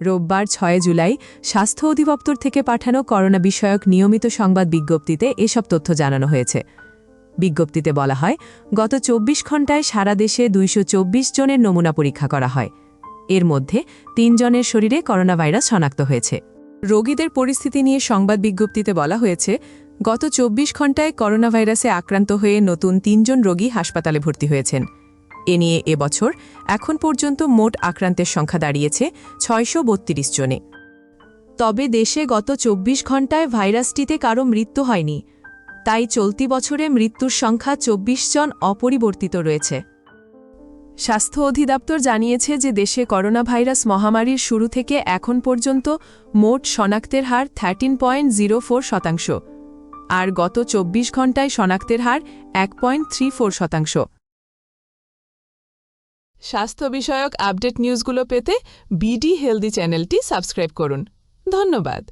রোববার ছয় জুলাই স্বাস্থ্য অধিদপ্তর থেকে পাঠানো করোনা বিষয়ক নিয়মিত সংবাদ বিজ্ঞপ্তিতে এসব তথ্য জানানো হয়েছে। বিজ্ঞপ্তিতে বলা হয়, গত চব্বিশ ঘণ্টায় সারা দেশে দুইশ চব্বিশ জনের নমুনা পরীক্ষা করা হয়। এর মধ্যে তিনজনের শরীরে করোনা ভাইরাস শনাক্ত হয়েছে। রোগীদের পরিস্থিতি নিয়ে সংবাদ বিজ্ঞপ্তিতে বলা হয়েছে, গত চব্বিশ ঘণ্টায় করোনা ভাইরাসে আক্রান্ত হয়ে নতুন তিনজন রোগী হাসপাতালে ভর্তি হয়েছেন। এ নিয়ে এবছর এখন পর্যন্ত মোট আক্রান্তের সংখ্যা দাঁড়িয়েছে ছয়শো বত্রিশ জনে। তবে দেশে গত চব্বিশ ঘণ্টায় ভাইরাসটিতে কারও মৃত্যু হয়নি। তাই চলতি বছরে মৃত্যুর সংখ্যা চব্বিশ জন অপরিবর্তিত রয়েছে। স্বাস্থ্য অধিদপ্তর জানিয়েছে যে দেশে করোনা ভাইরাস মহামারীর শুরু থেকে এখন পর্যন্ত মোট শনাক্তের হার থার্টিন পয়েন্ট জিরো ফোর শতাংশ। আর গত চব্বিশ ঘণ্টায় শনাক্তের হার এক পয়েন্ট থ্রি ফোর শতাংশ। স্বাস্থ্য বিষয়ক আপডেট নিউজগুলো পেতে বিডি হেলদি চ্যানেলটি সাবস্ক্রাইব করুন। ধন্যবাদ।